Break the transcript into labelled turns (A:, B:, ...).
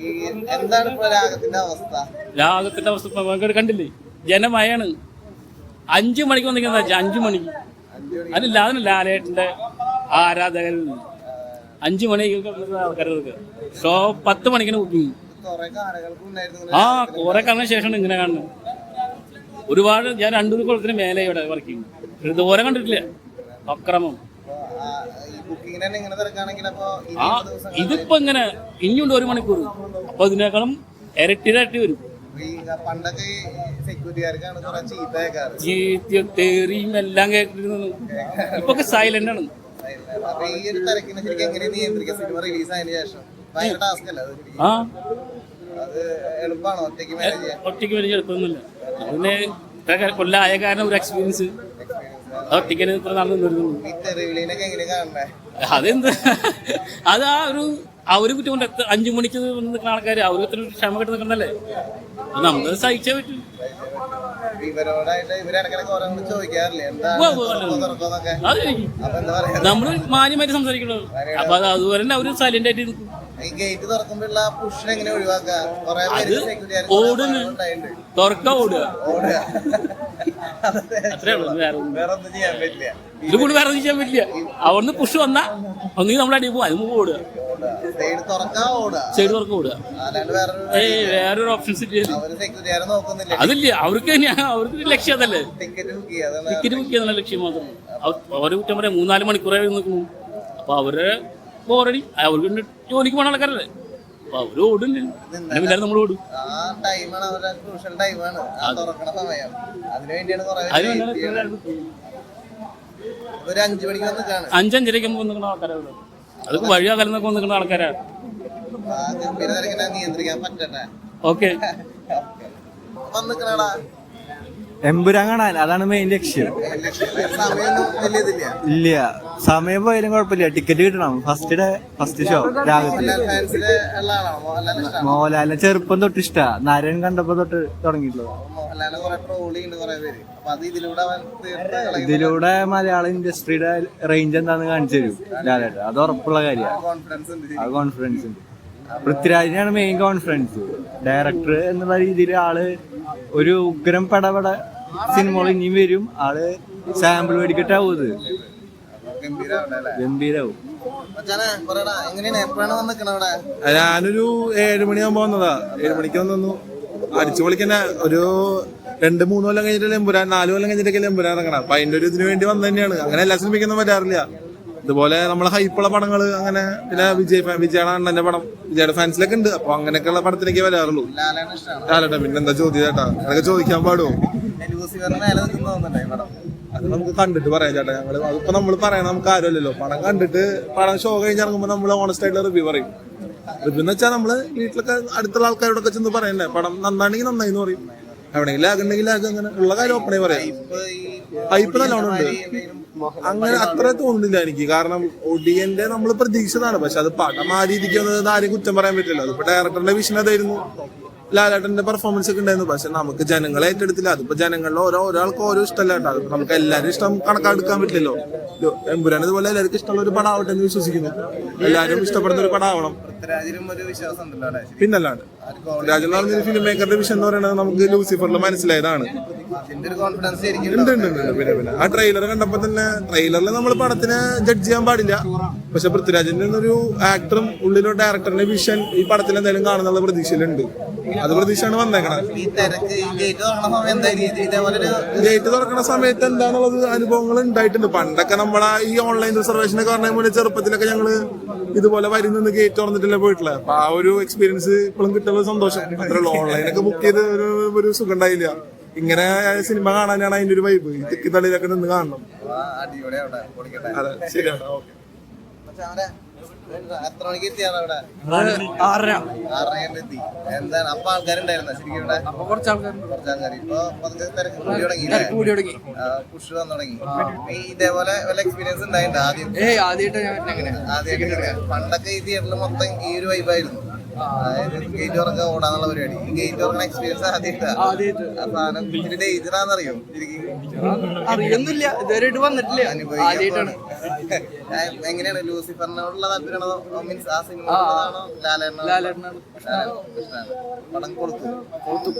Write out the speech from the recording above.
A: ഈ എന്താണ് ഇപ്പൊ രാഗത്തിന്റെ അവസ്ഥ?
B: രാഗത്തിന്റെ അവസ്ഥ ഇപ്പൊ ഭയങ്കര കണ്ടില്ലേ? ജനമയാണ് അഞ്ചു മണിക്ക് വന്നിരിക്കുന്ന അഞ്ചു മണിക്ക്
A: മണി.
B: അതില്ല അതിന് ലാലേട്ടന്റെ ആരാധകൻ അഞ്ചു മണിക്ക് ആൾക്കാർക്ക് ഷോ പത്ത് മണിക്കിന്
A: ഉണ്ടായിരുന്നു
B: ആ കുറെ കാലത്തിന് ശേഷമാണ് ഇങ്ങനെ കാണുന്നത്. ഒരുപാട് ഞാൻ രണ്ടു കൊല്ലത്തിന് മേലെ ഇവിടെ വർക്ക് ചെയ്യുന്നു. ദൂരം കണ്ടിട്ടില്ല. അക്രമം.
A: ആ,
B: ഇതിപ്പോ ഇങ്ങനെ ഇനിയുണ്ട് ഒരു മണിക്കൂർ. അപ്പൊ ഇതിനേക്കാളും ഇരട്ടി ഇരട്ടി വരും.
A: പണ്ടൊക്കെ ചീത്ത കേൾക്കാറ്
B: ചീത്തയും തേറിയും എല്ലാം കേട്ടിരുന്നു ഇപ്പൊ സൈലന്റ് ആണ്? ആ.
A: ഒറ്റയ്ക്ക് മാനേജ്
B: എളുപ്പമൊന്നുമില്ല. അതിന് കൊല്ലായ കാരണം ഒരു എക്സ്പീരിയൻസ് അത് ഒറ്റയ്ക്ക് ഇത്ര നിന്നിരുന്നു.
A: കാണണേ?
B: അതെന്ത്? അത് ആ ഒരു അവർ കുറ്റം കൊണ്ട് അഞ്ചു മണിക്ക് നിൽക്കുന്ന ആൾക്കാർ അവർക്ക് ഇത്ര ക്ഷമ കെട്ട് നിൽക്കണല്ലേ നമുക്ക് സഹിച്ചേ പറ്റും. നമ്മൾ മാന്യമായിട്ട് സംസാരിക്കണോ? അപ്പൊ അത് അതുപോലെ തന്നെ അവർ സൈലന്റ് ആയിട്ട് നിൽക്കും
A: ഗേറ്റ് തുറക്കുമ്പോഴുള്ള പുഷിനെ എങ്ങനെ ഒഴിവാക്കാം കൊറേ പേര് സെക്യൂരിറ്റി
B: തുറക്ക ഓടുക.
A: ഓടുക.
B: അത്രേ ഉള്ളൂ വേറെ ഒന്നും
A: വേറെ ഒന്നും ചെയ്യാൻ പറ്റില്ല.
B: ഇത് കൂടി വേറെ ഒന്നും ചെയ്യാൻ പറ്റില്ല. അവിടുന്ന് പുഷ് വന്നാ ഒന്നുകിൽ നമ്മളെ അടി പോകും അതിന് മുമ്പ് ഓടുക.
A: സൈഡ് തുറക്കാ ഓടുക.
B: സൈഡ് തുറക്ക ഓടുക.
A: അല്ലാണ്ട് വേറെ
B: ഏയ് വേറൊരു ഓപ്ഷൻസ് ഇല്ല
A: അവർ സെക്യൂരിറ്റി നോക്കുന്നില്ല.
B: അതില്ല അവർക്ക് ഞാൻ അവർക്ക് ലക്ഷ്യം അതല്ലേ.
A: ടിക്കറ്റ് ബുക്ക് ചെയ്യുക അതാണ്
B: ടിക്കറ്റ് ബുക്ക് ചെയ്യുന്ന ലക്ഷ്യം. മാത്രം. അവരെ കുറ്റം പറയാം മൂന്നാൽ മണിക്കൂറായി നിൽക്കുന്നു. അപ്പൊ അവരെ ഓൾറെഡി അവർക്ക് ജോലിക്ക് പോണ ആൾക്കാരല്ലേ? അപ്പൊ അവർ പിന്നെ നമ്മൾ ഓടും.
A: ആ ടൈമാണ് അവരുടെ ക്രൂഷ്യൽ ടൈമാണ് ആ തുറക്കണ സമയം. അതിനു വേണ്ടിയാണ് കുറെ. ഒരു അഞ്ചു മണിക്ക് വന്നിക്കാണ്
B: അഞ്ചഞ്ചരയ്ക്ക് മുമ്പ് നിൽക്കുന്ന ആൾക്കാരാണ് അതൊക്കെ വഴി അകലുന്നൊക്കെ നിൽക്കുന്ന ആൾക്കാരാണ്
A: നിയന്ത്രിക്കാൻ പറ്റട്ടെ.
B: ഓക്കെ.
A: വന്നിക്കണടാ.
C: എമ്പുരാൻ കാണാൻ അതാണ് മെയിൻ ലക്ഷ്യം. ഇല്ല. സമയം പോയാലും കുഴപ്പമില്ല. ടിക്കറ്റ് കിട്ടണം. ഫസ്റ്റ് ഡേ ഫസ്റ്റ് ഷോ
A: ഇഷ്ടമാണ്
C: മോഹൻലാലിനെ ചെറുപ്പം തൊട്ട് ഇഷ്ടാ. നാരായൺ കണ്ടപ്പോ തൊട്ട് തുടങ്ങിയിട്ടുള്ളത്.
A: ഇതിലൂടെ
C: മലയാള ഇൻഡസ്ട്രിയുടെ റേഞ്ച് എന്താന്ന് കാണിച്ചു തരും. ലാലേട്ടൻ. അത് ഉറപ്പുള്ള കാര്യമാണ്. ആ ഉണ്ട്. പൃഥ്വിരാജിനാണ് മെയിൻ കോൺഫിഡൻസ് ഡയറക്ടർ എന്നുള്ള രീതിയിൽ ആൾ ഒരു ഉഗ്രം പടപട സിനിമകൾ ഇനിയും വരും. ആൾ സാമ്പിൾ മേടിക്കട്ടാവൂത് ഇത് ഗംഭീരാവും.
D: ഞാനൊരു ഏഴ് മണിയാകുമ്പോ വന്നതാ. ഏഴ് മണിക്ക് വന്നു അടിച്ചു പൊളിക്കന്നെ ഒരു രണ്ട് മൂന്ന് കൊല്ലം കഴിഞ്ഞിട്ടല്ലേ എമ്പുരാൻ നാല് കൊല്ലം കഴിഞ്ഞിട്ടൊക്കെ എമ്പുരാൻ ഇറങ്ങണം. അപ്പൊ അതിന്റെ ഒരു ഇതിനു വേണ്ടി വന്നു തന്നെയാണ് അങ്ങനെ എല്ലാ സിനിമയ്ക്കൊന്നും വരാറില്ല. ഇതുപോലെ നമ്മളെ ഹൈപ്പുള്ള പടങ്ങൾ അങ്ങനെ പിന്നെ വിജയ് വിജയാണ് അണ്ണന്റെ പടം. വിജയുടെ ഫാൻസിലൊക്കെ ഉണ്ട്. അപ്പൊ അങ്ങനെയൊക്കെയുള്ള പടത്തിലേക്ക് വരാറുള്ളൂ. ലാലേട്ടാ പിന്നെന്താ ചോദ്യം ചേട്ടാ? അതൊക്കെ ചോദിക്കാൻ പാടുമോ അത് നമുക്ക് കണ്ടിട്ട് പറയാം ചേട്ടാ. ഞങ്ങൾ അതിപ്പോ നമ്മൾ പറയണം നമുക്ക് ആരുമല്ലല്ലോ പടം കണ്ടിട്ട് പടം ഷോ കഴിഞ്ഞ് ഇറങ്ങുമ്പോൾ നമ്മൾ ഓണസ്റ്റ് ആയിട്ടുള്ള റിവ്യൂ പറയും. റിവ്യൂ എന്ന് വെച്ചാൽ നമ്മൾ വീട്ടിലൊക്കെ അടുത്തുള്ള ആൾക്കാരോടൊക്കെ ചെന്ന് പറയണ്ടേ? പടം നന്നാണെങ്കിൽ നന്നായി എന്ന് പറയും. എവിടെയെങ്കിലും ആകുന്നുണ്ടെങ്കിൽ ആകെ അങ്ങനെ ഉള്ള കാര്യം ഓപ്പണേ പറയാം. ഹൈപ്പ് നല്ലോണം ഉണ്ട്. അങ്ങനെ അത്ര തോന്നുന്നില്ല എനിക്ക്. കാരണം ഒടിയന്റെ നമ്മൾ പ്രതീക്ഷിച്ചതാണ്. പക്ഷെ അത് പടം ആ രീതിക്ക് വന്നത് ആരും കുറ്റം പറയാൻ പറ്റില്ല അതിപ്പോ ഡയറക്ടറിന്റെ വിഷൻ അതായിരുന്നു. ലാലേട്ടന്റെ പെർഫോമൻസ് ഒക്കെ ഉണ്ടായിരുന്നു. പക്ഷെ നമുക്ക് ജനങ്ങളെ ഏറ്റെടുത്തില്ല. അതിപ്പോ ജനങ്ങളിൽ ഓരോ ഒരാൾക്ക് ഓരോ ഇഷ്ടമല്ല കേട്ടോ. അതിപ്പോ നമുക്ക് എല്ലാവരും ഇഷ്ടം കണക്കാടുക്കാൻ പറ്റില്ലല്ലോ. എമ്പുരാൻ ഇതുപോലെ എല്ലാവർക്കും ഇഷ്ടമുള്ള ഒരു പടം ആവട്ടെ എന്ന് വിശ്വസിക്കുന്നു. എല്ലാവരും ഇഷ്ടപ്പെടുന്ന ഒരു പടം ആവണം. പിന്നല്ലാണ്ട്. രാജൻ എന്ന് പറഞ്ഞ ഫിലിം മേക്കറുടെ വിഷൻ എന്ന് പറയുന്നത് നമുക്ക് ലൂസിഫറിൽ മനസ്സിലായതാണ്.
A: അതിന്റെ ഒരു കോൺഫിഡൻസ് ശരിക്കും
D: ഉണ്ട് ഉണ്ട് ഉണ്ട് പിന്നെ പിന്നെ. ആ ട്രെയിലർ കണ്ടപ്പോ തന്നെ ട്രെയിലറിൽ നമ്മൾ പടത്തിനെ ജഡ്ജ് ചെയ്യാൻ പാടില്ല. പക്ഷെ പൃഥ്വിരാജിന്റെ ഒരു ആക്ടറും ഉള്ളിലൊരു ഡയറക്ടറിന്റെ വിഷൻ ഈ പടത്തിൽ എന്തായാലും കാണുന്നുള്ള പ്രതീക്ഷയിലുണ്ട്. അത് പ്രതീക്ഷയാണ് വന്നേക്കണത്.
A: ഈ ഗേറ്റ് തുറക്കണ
D: സമയത്ത് എന്താണുള്ളത് അനുഭവങ്ങൾ ഉണ്ടായിട്ടുണ്ട്. പണ്ടൊക്കെ നമ്മളെ ഈ ഓൺലൈൻ റിസർവേഷൻ ഒക്കെ പറഞ്ഞ മുന്നേ ചെറുപ്പത്തിലൊക്കെ ഞങ്ങൾ ഇതുപോലെ വരുന്ന ഗേറ്റ് തുറന്നിട്ടില്ല പോയിട്ടില്ല അപ്പൊ ആ ഒരു എക്സ്പീരിയൻസ് ഇപ്പോഴും കിട്ടുള്ള സന്തോഷം. അത്രേ ഉള്ളൂ. ഓൺലൈനൊക്കെ ബുക്ക് ചെയ്ത് ഒരു ഒരു സുഖം ഉണ്ടായില്ല. ഇങ്ങനെ സിനിമ കാണാനാണ് അതിന്റെ ഒരു വൈബ് ഈ തിക്കി തള്ളിയിലൊക്കെ നിന്ന് കാണണം. അതെ ശരിയാണ്. ഓക്കെ.
A: എത്ര മണിക്ക് എത്തിയാണ് അവിടെ?
C: ആറര.
A: ആറരയാണ്ട് എത്തി. എന്താണ്? അപ്പൊ ആൾക്കാരുണ്ടായിരുന്ന ശരിക്കും ഇവിടെ?
C: അപ്പൊ കുറച്ച് ആൾക്കാർ
A: കുറച്ച് ആൾക്കാർ ഇപ്പൊ പതുക്കെ തിരക്ക് കൂടി തുടങ്ങി
C: കൂടി തുടങ്ങി.
A: പുഷ് വന്നു തുടങ്ങി. ഇതേപോലെ വല്ല എക്സ്പീരിയൻസ് ഉണ്ടായിട്ടുണ്ട് ആദ്യം?
C: ഏയ് ആദ്യമായിട്ട് ഞാൻ
A: ആദ്യമായിട്ട് പണ്ടൊക്കെ ഈ തിയേറ്ററിൽ മൊത്തം ഈ ഒരു വൈബായിരുന്നു അതായത് ഗേറ്റ് തുറക്കുക ഓടാന്നുള്ള പരിപാടി. ഈ ഗേറ്റ് തുറക്കുന്ന എക്സ്പീരിയൻസ് ആദ്യമായിട്ടാണ് ഡേഞ്ചറാന്നറിയോ
C: അറിയൊന്നുമില്ല. ഇതുവരെയായിട്ട് വന്നിട്ടില്ല. ആദ്യമായിട്ടാണ്.
A: എങ്ങനെയാണ്? ലൂസിഫറിനോടുള്ള താല്പര്യമാണോ? മീൻസ് ആ സിനിമ ലാലേട്ടനോ
E: ലാലേട്ടനാണ്
A: പടം കൊടുത്തു കൊടുത്തു